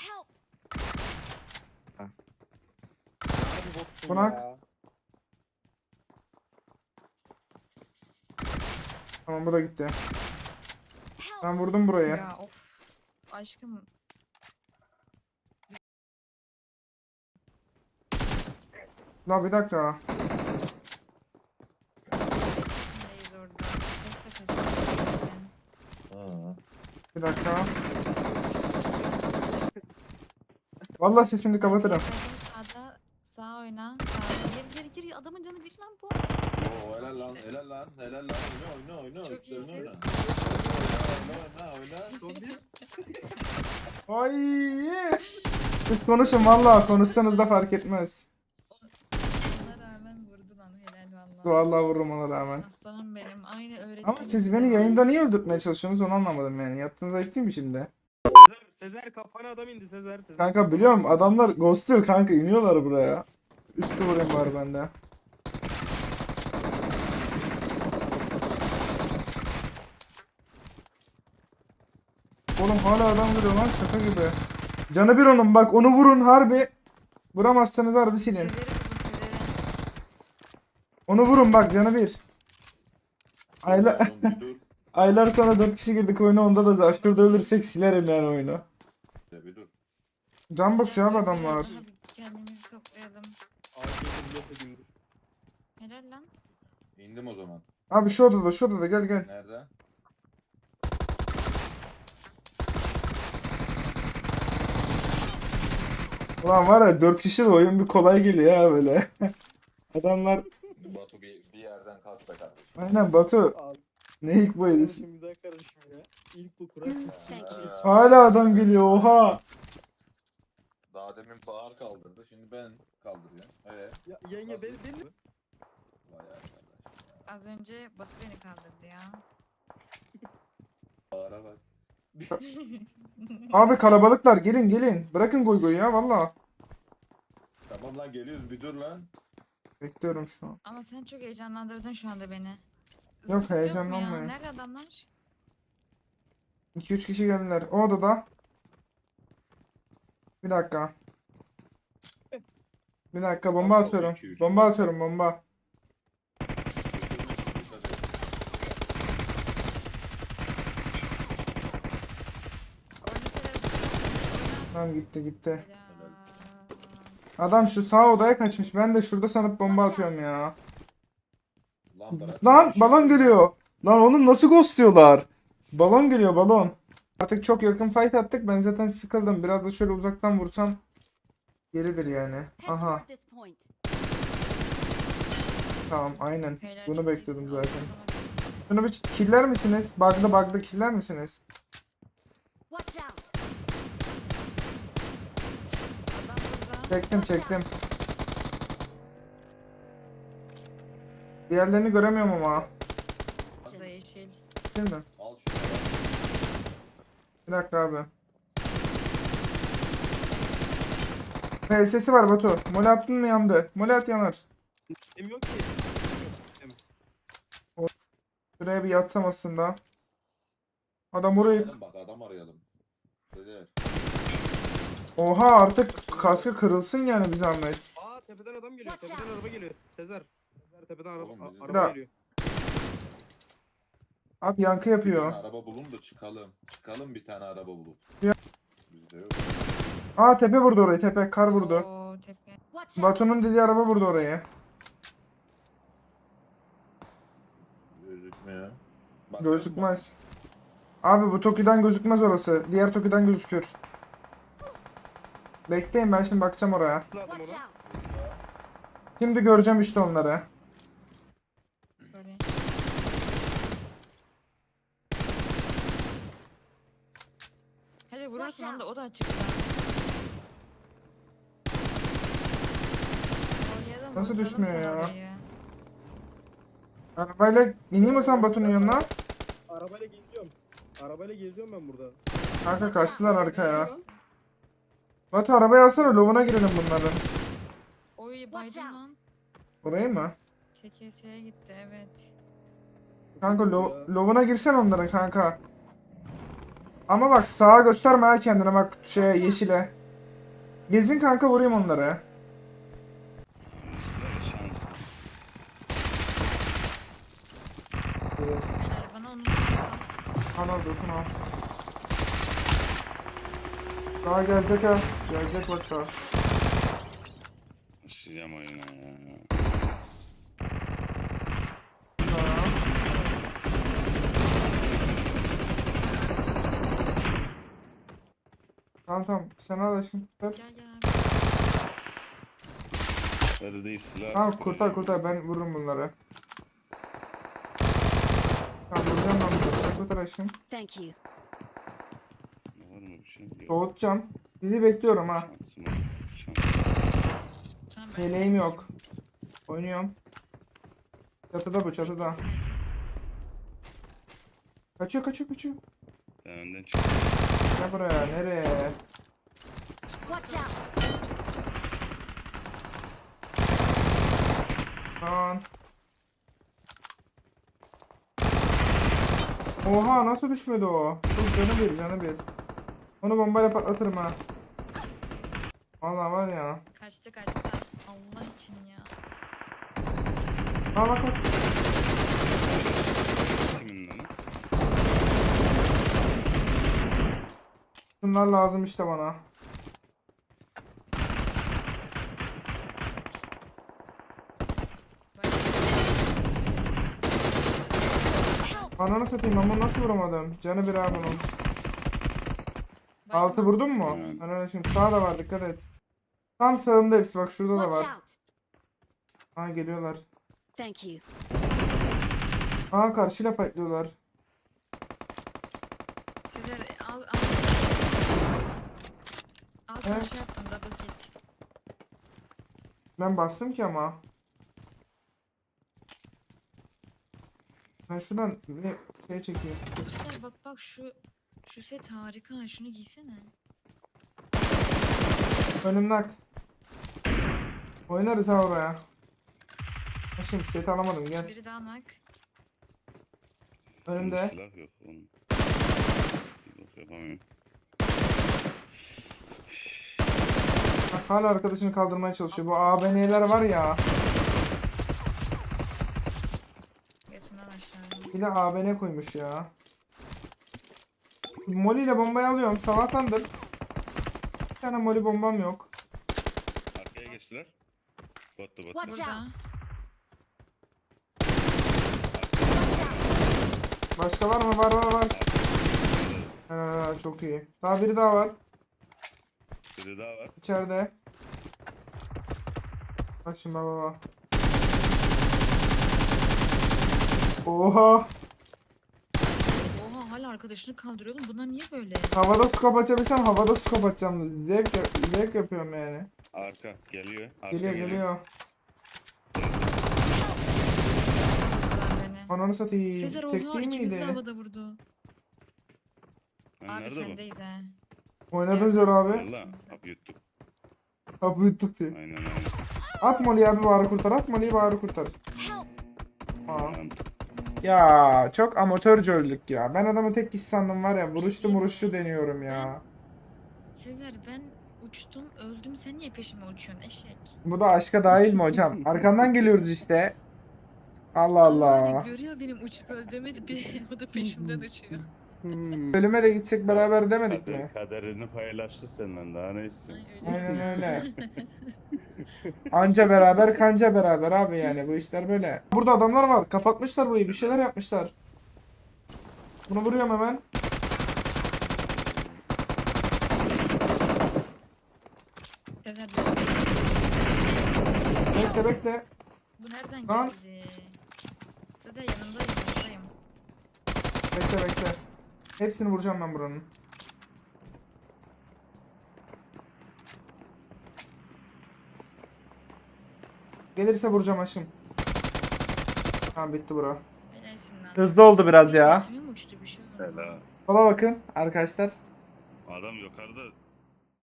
Help! Abi ya. Tamam bu da gitti. Help! Ben vurdum buraya. Ya of. Aşkım La bir dakika. içindeyiz orada. Bir dakika. Vallahi sesini kapatırım. Sağda sağ oyna. Sağda gir gir gir adamın canı bir lan bu. Oo helal lan helal lan helal lan oyna oyna oyna. Çok iyisin. oyna. Oyna oyna oyna. Ay. Siz konuşun vallahi konuşsanız da fark etmez. Ona rağmen vurdu lan helal valla. Vallahi vururum ona rağmen. Aslanım benim aynı öğretmenim. Ama siz beni yayında niye öldürtmeye çalışıyorsunuz onu anlamadım yani. Yaptığınız ayıp değil mi şimdi? Sezer, kafana adam indi Sezer. Sezer. Kanka biliyorum adamlar ghostluyor kanka iniyorlar buraya. Üstü vurayım var bende. Oğlum hala adam geliyor lan şaka gibi. Canı bir onun bak onu vurun harbi. Vuramazsanız harbi silin. Onu vurun bak canı bir. Aylar, aylar sonra 4 kişi girdik oyuna onda da şurada ölürsek silerim yani oyunu. Ya bir dur. Can basıyor abi adamlar. Kendimizi toplayalım. Ağzını yok edeyim dur. Helal lan. İndim o zaman. Abi şu odada şu odada gel gel. Nerede? Ulan var ya 4 kişi de oyun bir kolay geliyor ya böyle. Adamlar Batu bir, bir yerden kalk be kardeşim. aynen Batu Abi ne ilk bu edişi. kardeşim güzel kardeşim ya. İlk bu kurak. Ee, Hala adam geliyor oha. Daha demin Bahar kaldırdı. Şimdi ben kaldırıyorum. Evet. Ya, yenge beni beni. Vay arkadaş. Az önce Batu beni kaldırdı ya. Bahar'a bak. Abi kalabalıklar gelin gelin. Bırakın goy goy ya valla. Tamam lan geliyoruz bir dur lan. Bekliyorum şu an. Ama sen çok heyecanlandırdın şu anda beni. Yok, Zıp zıp mu ya? heyecanlanmayın. Nerede adamlar? 2-3 kişi geldiler. O odada. Bir dakika. Bir dakika bomba atıyorum. iki, üç. Bomba atıyorum bomba. Tamam gitti gitti. Adam şu sağ odaya kaçmış. Ben de şurada sanıp bomba atıyorum ya. Lan balon geliyor. Lan onu nasıl ghostluyorlar? Balon geliyor balon. Artık çok yakın fight attık. Ben zaten sıkıldım. Biraz da şöyle uzaktan vursam geridir yani. Aha tamam aynen. Bunu bekliyordum zaten. Şunu bir killer misiniz? Bug'da bug'da killer misiniz? Çektim çektim. Diğerlerini göremiyorum ama. Burada yeşil. Şimdi. Al şunu. Bir dakika abi. PS'si var Batu. Mole attın mı yandı. Mole at yanar. Kim yok ki. Şuraya bir yatsam aslında. Adam orayı... Arayalım bak adam arayalım. Sezer. Oha artık kaskı kırılsın yani bir zahmet. Aa tepeden adam geliyor. Tepeden araba geliyor. Sezer. Tepeden araba, Oğlum bizim- araba geliyor. Abi yankı yapıyor. araba bulun da çıkalım. Çıkalım bir tane araba bulup. Ya. Bizde yok. Aa tepe vurdu orayı tepe kar vurdu. Oo tepe. Watch out! Batu'nun dediği araba vurdu orayı. Gözükmüyor. Bak, Gözükmez. Abi bu Toki'den gözükmez orası. Diğer Toki'den gözükür. Bekleyin ben şimdi bakacağım oraya. Lazım Watch ona. out! Şimdi göreceğim işte onları. Hadi vurursun onu da o da. Oynayalım, Nasıl vurduralım düşmüyor sana ya? orayı. Arabayla ineyim mi sen Batu'nun yanına? Arabayla geziyorum. Arabayla geziyorum ben burada. Kanka kaçtılar arkaya. Batu arabayı alsana lovuna girelim bunların. Oy baydım out. lan. Orayı mı? TKS'ye gitti evet. Kanka lo lovuna girsen onların kanka. Ama bak sağa gösterme ha kendine bak şeye yeşile. Gezin kanka vurayım onları. Şans. Beyler bana onu dokun al. Daha gelecek ha. Gelecek bak daha. Başlayacağım oyuna ya. Daha. Tamam tamam. Sen al aşkım. Kurtar. Gel gel abi. Böyle değil silah. Tamam kurtar kurtar ben vururum bunları. Tamam vuracağım ben bunları. Sen kurtar aşkım. Thank you. Var mı bir şey? Yok. Soğutacağım. Sizi bekliyorum ha. Şansım. Tamam ben. Yeleğim yok. Oynuyorum. Çatıda bu çatıda. Kaçıyor kaçıyor kaçıyor. Ben önden çıktım. Gel buraya nereye? Watch out. Lan. Oha nasıl düşmedi o? Çok canı bir canı bir. Onu bombayla patlatırım ha. Valla var ya. Kaçtı kaçtı. Allah için ya. Aa bak bak. Kimin lan? Bunlar lazım işte bana. Ananı satayım ama nasıl vuramadım? Canı bir abi bunun. Altı vurdun mu? Ananı şimdi sağ da var dikkat et. Tam sağımda hepsi bak şurada da var. Ha geliyorlar. Thank you. Aa karşıyla patlıyorlar. Sezer al al. Sana Evet. şey yaptım double kit. Ben bastım ki ama. Ben şuradan ne şey çekeyim. Sezer bak bak şu şu set harika şunu giysene. Önümden. Oynarız ha oraya. Ha Şimdi set alamadım gel. Biri daha nak. Önümde. Silah yok onun. Yok yapamıyorum. Bak hala arkadaşını kaldırmaya çalışıyor. Bu ABN'ler var ya. Götünden aşağı. Bir de ABN koymuş ya. Molly ile bombayı alıyorum. Sabahtandır. Bir tane Molly bombam yok. Arkaya geçtiler. Battı battı. Watch out. Başka var mı? Var var var. Ee, çok iyi. Daha biri daha var. Biri daha var. İçeride. Bak şimdi baba baba. Oha. Oha hala arkadaşını kaldırıyordum. Bunlar niye böyle? Havada scope açabilsem havada scope açacağım. Zevk, zevk yapıyorum yani. Arka geliyor. Arka Geliyor geliyor. Beni. Ananı satayım. Sezer Tek oha değil ikimiz de miydi? havada vurdu. Ben Abi nerede bu? sendeyiz he. Oynadın zor abi. Valla. Hap yuttuk. Kapı yuttuk diyor. Aynen aynen. At Molly'yi abi bağrı kurtar. At Molly'yi bağrı kurtar. Help. Aa. Tamam. Ya çok amatörce öldük ya. Ben adamı tek kişi sandım var ya. Vuruştu vuruştu deniyorum ya. Sezer ben uçtum öldüm sen niye peşime uçuyorsun eşek? Bu da aşka dahil mi hocam? Arkandan geliyoruz işte. Allah Allah. Görüyor benim uçup öldüğümü bir o da peşimden uçuyor. Ölüme de gitsek beraber demedik mi? Kader, kaderini paylaştı senden daha ne istiyorsun? Aynen öyle. Anca beraber kanca beraber abi yani bu işler böyle. Burada adamlar var. Kapatmışlar burayı. Bir şeyler yapmışlar. Bunu vuruyorum hemen. Bekle bekle. bu nereden Lan. geldi? Sezer yanındayım yanındayım. Bekle bekle. Hepsini vuracağım ben buranın. Gelirse vuracağım aşım. Tamam bitti bura. Hızlı oldu biraz ya. şey? Helal. Sola bakın arkadaşlar. Adam yukarıda